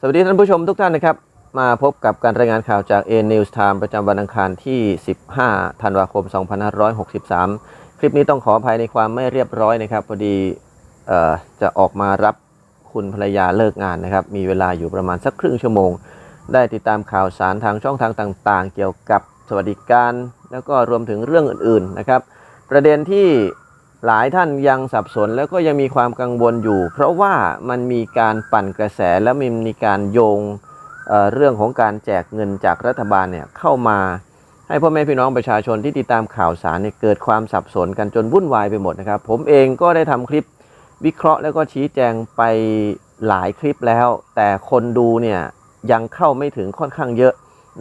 สวัสดีท่านผู้ชมทุกท่านนะครับ มาพบกับการรายงานข่าวจาก A News Time ประจำวันอังคารที่ 15 ธันวาคม 2563 คลิปนี้ต้องขออภัยในความไม่เรียบร้อยนะครับ พอดีจะออกมารับคุณภรรยาเลิกงานนะครับ มีเวลาอยู่ประมาณสักครึ่งชั่วโมง ได้ติดตามข่าวสารทางช่องทางต่าง ๆ เกี่ยวกับสวัสดิการ แล้วก็รวมถึงเรื่องอื่น ๆ นะครับ ประเด็นที่ หลายท่านยังสับสนแล้วก็ยังมีความกังวลอยู่ เพราะว่ามันมีการปั่นกระแสและมันมีการโยงเเรื่องของการแจกเงินจากรัฐบาลเนี่ยเข้ามา ให้พ่อแม่พี่น้องประชาชนที่ติดตามข่าวสารเนี่ยเกิดความสับสนกันจนวุ่นวายไปหมดนะครับ ผมเองก็ได้ทำคลิปวิเคราะห์แล้วก็ชี้แจงไปหลายคลิปแล้ว แต่คนดูเนี่ยยังเข้าไม่ถึงค่อนข้างเยอะ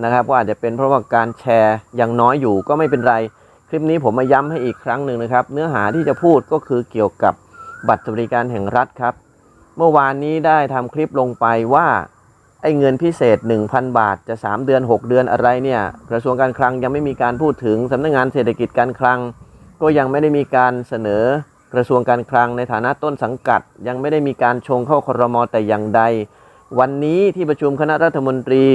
นะครับว่าอาจจะเป็นเพราะว่าการแชร์ยังน้อยอยู่ก็ไม่เป็นไร ลิปนี้ผมมาย้ำให้อีกครั้งหนึ่งนะครับ เนื้อหาที่จะพูดก็คือเกี่ยวกับบัตรสวัสดิการแห่งรัฐครับ เมื่อวานนี้ได้ทำคลิปลงไปว่าไอ้เงินพิเศษ 1,000 บาทจะ 3 เดือน 6 เดือนอะไรเนี่ยกระทรวงการคลังยังไม่มีการพูดถึงสำนักงานเศรษฐกิจการคลัง ก็ยังไม่ได้มีการเสนอกระทรวงการคลังในฐานะต้นสังกัด ยังไม่ได้มีการชงเข้าครมแต่อย่างใด วันนี้ที่ประชุมคณะรัฐมนตรี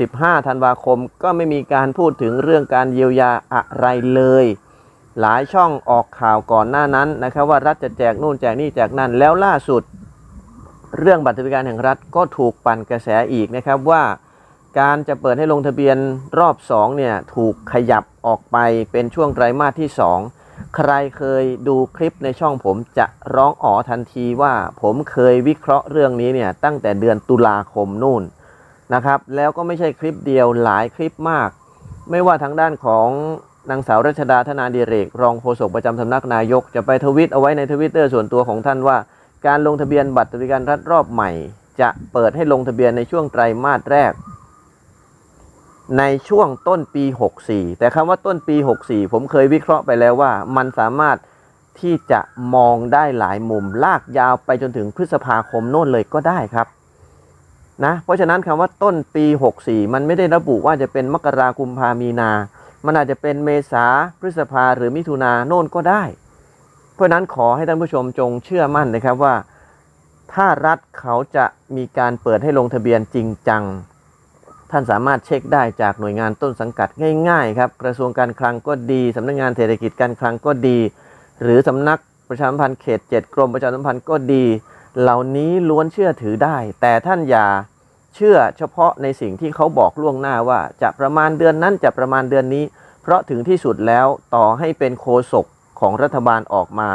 15ธันวาคมก็ไม่มีการพูดถึงเรื่องการเยียวยาอะไรเลย หลายช่องออกข่าวก่อนหน้านั้นนะครับว่ารัฐจะแจกนู่นแจกนี่แจกนั่นแล้วล่าสุด เรื่องบัตรสวัสดิการแห่งรัฐก็ถูกปั่นกระแสอีกนะครับว่าการจะเปิดให้ลงทะเบียนรอบ2เนี่ยถูกขยับออกไปเป็นช่วงไตรมาสที่ 2 ใครเคยดูคลิปในช่องผมจะร้องอ๋อทันทีว่าผมเคยวิเคราะห์เรื่องนี้เนี่ยตั้งแต่เดือนตุลาคมนู่น นะครับ แล้วก็ไม่ใช่คลิปเดียวหลายคลิปมาก ไม่ว่าทางด้านของนางสาวรัชดาธนาดิเรก รองโฆษกประจำสำนักนายก จะไปทวิตเอาไว้ในทวิตเตอร์ส่วนตัวของท่านว่า การลงทะเบียนบัตรสวัสดิการรัฐรอบใหม่ จะเปิดให้ลงทะเบียนในช่วงไตรมาสแรก ในช่วงต้นปี 64 แต่คำว่าต้นปี 64 ผมเคยวิเคราะห์ไปแล้วว่า มันสามารถที่จะมองได้หลายมุมลากยาวไปจนถึงพฤษภาคมโน่นเลยก็ได้ครับ นะเพราะฉะนั้นคำว่าต้นปี 64 มันไม่ได้ระบุว่าจะเป็นมกรากุมภามีนา มันอาจจะเป็นเมษาพฤษภาหรือมิถุนาโน่นก็ได้ เพราะฉะนั้นขอให้ท่านผู้ชมจงเชื่อมั่นนะครับว่า ถ้ารัฐเขาจะมีการเปิดให้ลงทะเบียนจริงจัง ท่านสามารถเช็คได้จากหน่วยงานต้นสังกัดง่ายๆครับกระทรวงการคลังก็ดีสำนักงานเศรษฐกิจการคลังก็ดี หรือสำนักประชาสัมพันธ์เขต 7 กรมประชาสัมพันธ์ก็ดี เหล่านี้ล้วนเชื่อถือได้ แต่ท่านอย่าเชื่อเฉพาะในสิ่งที่เขาบอกล่วงหน้าว่าจะประมาณเดือนนั้นจะประมาณเดือนนี้ เพราะถึงที่สุดแล้วต่อให้เป็นโคศกของรัฐบาลออกมา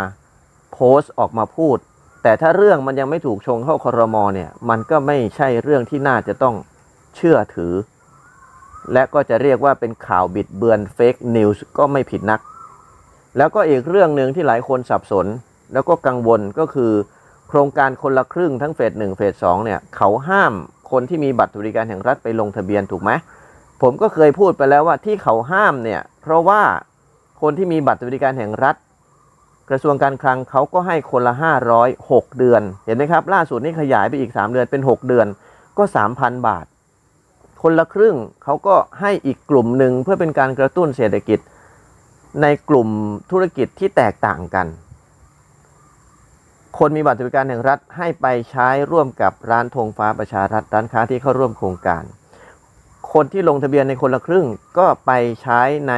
โพสต์ออกมาพูด แต่ถ้าเรื่องมันยังไม่ถูกชงเข้าครมเนี่ยมันก็ไม่ใช่เรื่องที่น่าจะต้องเชื่อถือ และก็จะเรียกว่าเป็นข่าวบิดเบือนเฟกนิวส์ก็ไม่ผิดนัก แล้วก็อีกเรื่องหนึ่งที่หลายคนสับสน แล้วก็กังวลก็คือ ครงการคนละครึ่งทั้งเฟสหนึ่งเฟสสองเนี่ยเขาห้ามคนที่มีบัตรสวัสดิการแห่งรัฐไปลงทะเบียนถูกไหมผมก็เคยพูดไปแล้วว่าที่เขาห้ามเนี่ยเพราะว่าคนที่มีบัตรสวัสดิการแห่งรัฐ กระทรวงการคลังเขาก็ให้คนละ 500 6 เดือน เห็นไหมครับ ล่าสุดนี่ขยายไปอีก 3 เดือนเป็น 6 เดือนก็ 3,000 บาท คนละครึ่งเขาก็ให้อีกกลุ่มหนึ่งเพื่อเป็นการกระตุ้นเศรษฐกิจ ในกลุ่มธุรกิจที่แตกต่างกัน คนมีบัตรสวัสดิการแห่งรัฐให้ไปใช้ร่วมกับร้านธงฟ้าประชารัฐร้านค้าที่เข้าร่วมโครงการ คนที่ลงทะเบียนในคนละครึ่งก็ไปใช้ใน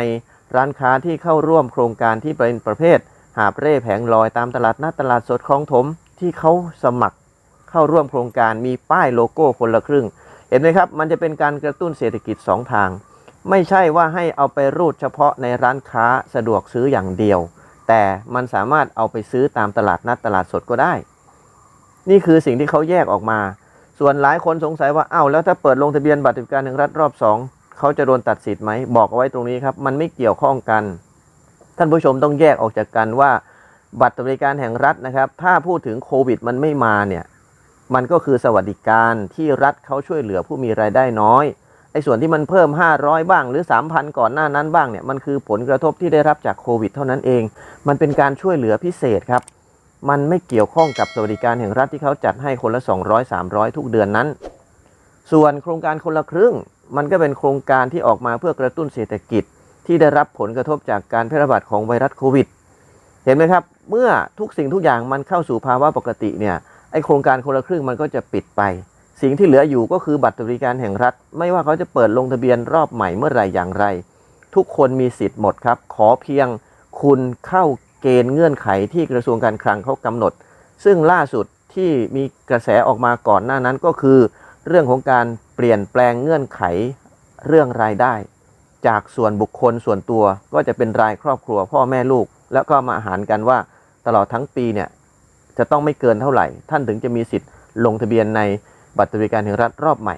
ร้านค้าที่เข้าร่วมโครงการที่เป็นประเภท หาบเร่แผงลอยตามตลาดนัดตลาดสดคลองถมที่เขาสมัครเข้าร่วมโครงการมีป้ายโลโก้คนละครึ่ง เห็นไหมครับ มันจะเป็นการกระตุ้นเศรษฐกิจ 2 ทาง ไม่ใช่ว่าให้เอาไปรูดเฉพาะในร้านค้าสะดวกซื้ออย่างเดียว แต่มันสามารถเอาไปซื้อตามตลาดนัดตลาดสดก็ได้ นี่คือสิ่งที่เขาแยกออกมา ส่วนหลายคนสงสัยว่าอ้าวแล้วถ้าเปิดลงทะเบียนบัตรสวัสดิการแห่งรัฐรอบสองเขาจะโดนตัดสิทธิ์ไหมบอกเอาไว้ตรงนี้ครับมันไม่เกี่ยวข้องกัน ท่านผู้ชมต้องแยกออกจากกันว่าบัตรสวัสดิการแห่งรัฐนะครับ ถ้าพูดถึงโควิดมันไม่มาเนี่ยมันก็คือสวัสดิการที่รัฐเขาช่วยเหลือผู้มีรายได้น้อย ไอ้ส่วนที่มันเพิ่ม 500 บ้างหรือ 3,000 ก่อนหน้านั้นบ้างเนี่ยมันคือผลกระทบที่ได้รับจากโควิดเท่านั้นเอง มันเป็นการช่วยเหลือพิเศษครับ มันไม่เกี่ยวข้องกับสวัสดิการแห่งรัฐที่เขาจัดให้คนละ 200 300 ทุกเดือนนั้น ส่วนโครงการคนละครึ่ง มันก็เป็นโครงการที่ออกมาเพื่อกระตุ้นเศรษฐกิจที่ได้รับผลกระทบจากการแพร่ระบาดของไวรัสโควิด เห็นไหมครับ เมื่อทุกสิ่งทุกอย่างมันเข้าสู่ภาวะปกติเนี่ยไอโครงการคนละครึ่งมันก็จะปิดไป สิ่งที่เหลืออยู่ก็คือบัตรสวัสดิการแห่งรัฐ ไม่ว่าเขาจะเปิดลงทะเบียนรอบใหม่เมื่อไหร่อย่างไร ทุกคนมีสิทธิ์หมดครับ ขอเพียงคุณเข้าเกณฑ์เงื่อนไขที่กระทรวงการคลังเขากำหนด ซึ่งล่าสุดที่มีกระแสออกมาก่อนหน้านั้นก็คือ เรื่องของการเปลี่ยนแปลงเงื่อนไขเรื่องรายได้ จากส่วนบุคคลส่วนตัวก็จะเป็นรายครอบครัวพ่อแม่ลูก แล้วก็มาหารกันว่าตลอดทั้งปีเนี่ยจะต้องไม่เกินเท่าไหร่ ท่านถึงจะมีสิทธิ์ลงทะเบียนใน บัตรสวัสดิการแห่งรัฐรอบใหม่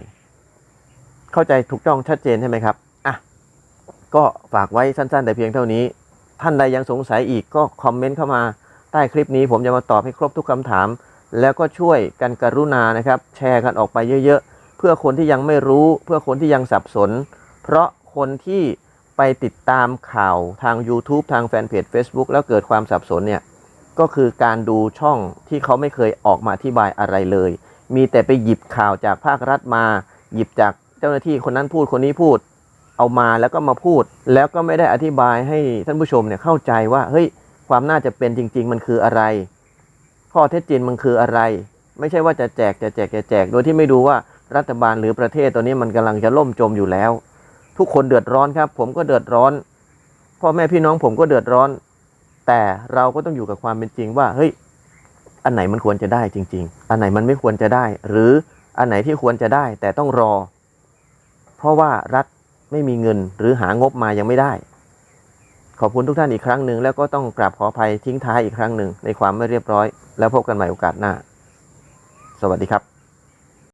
เข้าใจถูกต้องชัดเจนใช่ไหมครับอะก็ฝากไว้สั้น ๆ แต่เพียงเท่านี้ ท่านใดยังสงสัยอีกก็คอมเมนต์เข้ามาใต้คลิปนี้ ผมจะมาตอบให้ครบทุกคำถาม แล้วก็ช่วยกันกรุณานะครับ แชร์กันออกไปเยอะๆ เพื่อคนที่ยังไม่รู้ เพื่อคนที่ยังสับสน เพราะคนที่ไปติดตามข่าวทาง YouTube ทางแฟนเพจ Facebook แล้วเกิดความสับสนเนี่ยก็คือการดูช่องที่เขาไม่เคยออกมาอธิบายอะไรเลย มีแต่ไปหยิบข่าวจากภาครัฐมา หยิบจากเจ้าหน้าที่คนนั้นพูดคนนี้พูด เอามาแล้วก็มาพูด แล้วก็ไม่ได้อธิบายให้ท่านผู้ชมเนี่ยเข้าใจว่าเฮ้ยความน่าจะเป็นจริง ๆ มันคืออะไร ข้อเท็จจริงมันคืออะไร ไม่ใช่ว่าจะแจกจะแจกจะแจก โดยที่ไม่ดูว่ารัฐบาลหรือประเทศตอนนี้มันกำลังจะล่มจมอยู่แล้ว ทุกคนเดือดร้อนครับ ผมก็เดือดร้อนพ่อแม่พี่น้องผมก็เดือดร้อน แต่เราก็ต้องอยู่กับความเป็นจริงว่าเฮ้ย อันไหนมันควรจะได้จริง ๆ อันไหนมันไม่ควรจะได้ หรืออันไหนที่ควรจะได้ แต่ต้องรอ เพราะว่ารัฐไม่มีเงินหรือหางบมายังไม่ได้ ขอบคุณทุกท่านอีกครั้งหนึ่งแล้วก็ต้องกราบขออภัยทิ้งท้ายอีกครั้งหนึ่งในความไม่เรียบร้อย แล้วพบกันใหม่โอกาสหน้า สวัสดีครับ